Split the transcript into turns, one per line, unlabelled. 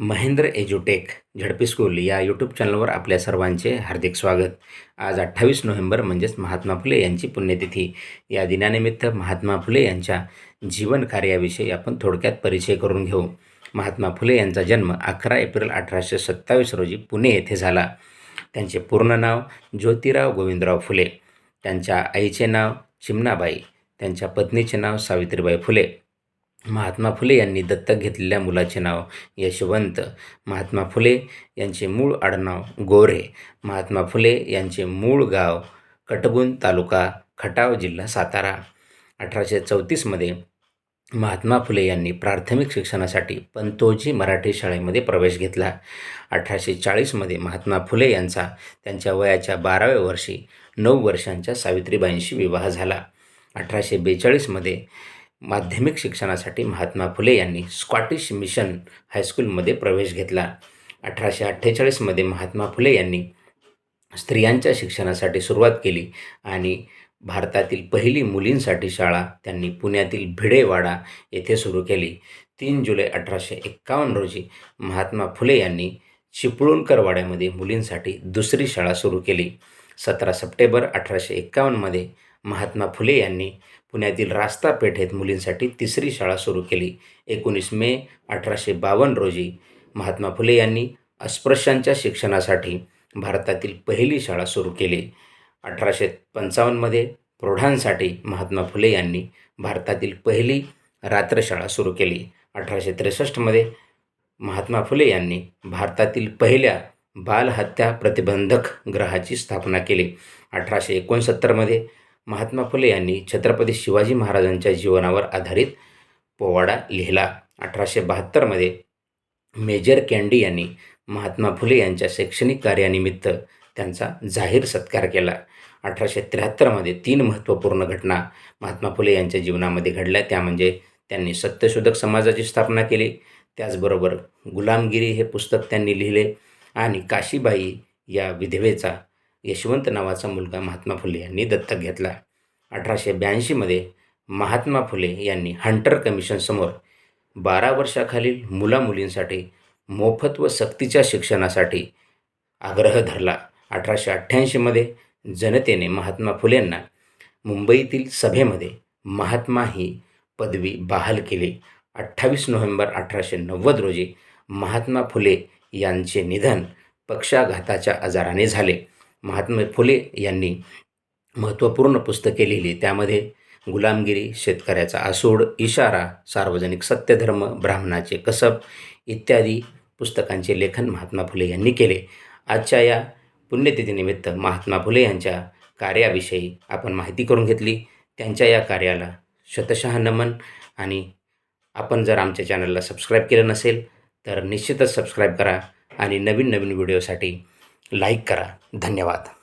महेंद्र एज्युटेक झडपी स्कूल या यूट्यूब चॅनलवर आपल्या सर्वांचे हार्दिक स्वागत. आज अठ्ठावीस नोव्हेंबर म्हणजेच महात्मा फुले यांची पुण्यतिथी. या दिनानिमित्त महात्मा फुले यांच्या जीवन कार्याविषयी आपण थोडक्यात परिचय करून घेऊ. महात्मा फुले यांचा जन्म अकरा एप्रिल अठराशे सत्तावीस रोजी पुणे येथे झाला. त्यांचे पूर्ण नाव ज्योतिराव गोविंदराव फुले. त्यांच्या आईचे नाव चिमणाबाई. त्यांच्या पत्नीचे नाव सावित्रीबाई फुले. महात्मा फुले यांनी दत्तक घेतलेल्या मुलाचे नाव यशवंत महात्मा फुले यांचे मूळ आडनाव गोरे महात्मा फुले यांचे मूळ गाव कटगुण तालुका खटाव जिल्हा सातारा. अठराशे चौतीसमध्ये महात्मा फुले यांनी प्राथमिक शिक्षणासाठी पंतोजी मराठी शाळेमध्ये प्रवेश घेतला. अठराशे चाळीसमध्ये महात्मा फुले यांचा त्यांच्या वयाच्या बाराव्या वर्षी नऊ वर्षांच्या सावित्रीबाईंशी विवाह झाला. अठराशे बेचाळीसमध्ये माध्यमिक शिक्षणासाठी महात्मा फुले यांनी स्कॉटिश मिशन हायस्कूलमध्ये प्रवेश घेतला. अठराशे अठ्ठेचाळीसमध्ये महात्मा फुले यांनी स्त्रियांच्या शिक्षणासाठी सुरुवात केली आणि भारतातील पहिली मुलींसाठी शाळा त्यांनी पुण्यातील भिडेवाडा येथे सुरू केली. तीन जुलै अठराशे एक्कावन्न रोजी महात्मा फुले यांनी चिपळूणकरवाड्यामध्ये मुलींसाठी दुसरी शाळा सुरू केली. सतरा सप्टेंबर अठराशे एक्कावन्नमध्ये महात्मा फुले यांनी पुण्यातील रास्ता पेठेत मुलींसाठी तिसरी शाळा सुरू केली. एकोणीस मे अठराशे बावन्न रोजी महात्मा फुले यांनी अस्पृश्यांच्या शिक्षणासाठी भारतातील पहिली शाळा सुरू केली. अठराशे पंचावन्नमध्ये प्रौढांसाठी महात्मा फुले यांनी भारतातील पहिली रात्रशाळा सुरू केली. अठराशे त्रेसष्टमध्ये महात्मा फुले यांनी भारतातील पहिल्या बालहत्या प्रतिबंधक ग्रहाची स्थापना केली. अठराशे एकोणसत्तरमध्ये महात्मा फुले यांनी छत्रपती शिवाजी महाराजांच्या जीवनावर आधारित पोवाडा लिहिला. अठराशे बहात्तरमध्ये मेजर कॅन्डी यांनी महात्मा फुले यांच्या शैक्षणिक कार्यानिमित्त त्यांचा जाहीर सत्कार केला. अठराशे त्र्याहत्तरमध्ये तीन महत्त्वपूर्ण घटना महात्मा फुले यांच्या जीवनामध्ये घडल्या. त्या म्हणजे त्यांनी सत्यशोधक समाजाची स्थापना केली. त्याचबरोबर गुलामगिरी हे पुस्तक त्यांनी लिहिले आणि काशीबाई या विधवेचा यशवंत नावाचा मुलगा महात्मा फुले यांनी दत्तक घेतला. अठराशे ब्याऐंशीमध्ये महात्मा फुले यांनी हंटर कमिशनसमोर बारा वर्षाखालील मुलामुलींसाठी मोफत व सक्तीच्या शिक्षणासाठी आग्रह धरला. अठराशे अठ्ठ्याऐंशीमध्ये जनतेने महात्मा फुलेंना मुंबईतील सभेमध्ये महात्मा ही पदवी बहाल केली. अठ्ठावीस नोव्हेंबर अठराशे नव्वद रोजी महात्मा फुले यांचे निधन पक्षाघाताच्या आजाराने झाले. महात्मा फुले यांनी महत्त्वपूर्ण पुस्तके लिहिली. त्यामध्ये गुलामगिरी शेतकऱ्याचा आसूड इशारा सार्वजनिक सत्यधर्म ब्राह्मणाचे कसब इत्यादी पुस्तकांचे लेखन महात्मा फुले यांनी केले. आजच्या या पुण्यतिथीनिमित्त महात्मा फुले यांच्या कार्याविषयी आपण माहिती करून घेतली. त्यांच्या या कार्याला शतशः नमन आणि आपण जर आमच्या चॅनलला सबस्क्राईब केलं नसेल तर निश्चितच सबस्क्राईब करा आणि नवीन नवीन व्हिडिओसाठी लाईक करा. धन्यवाद.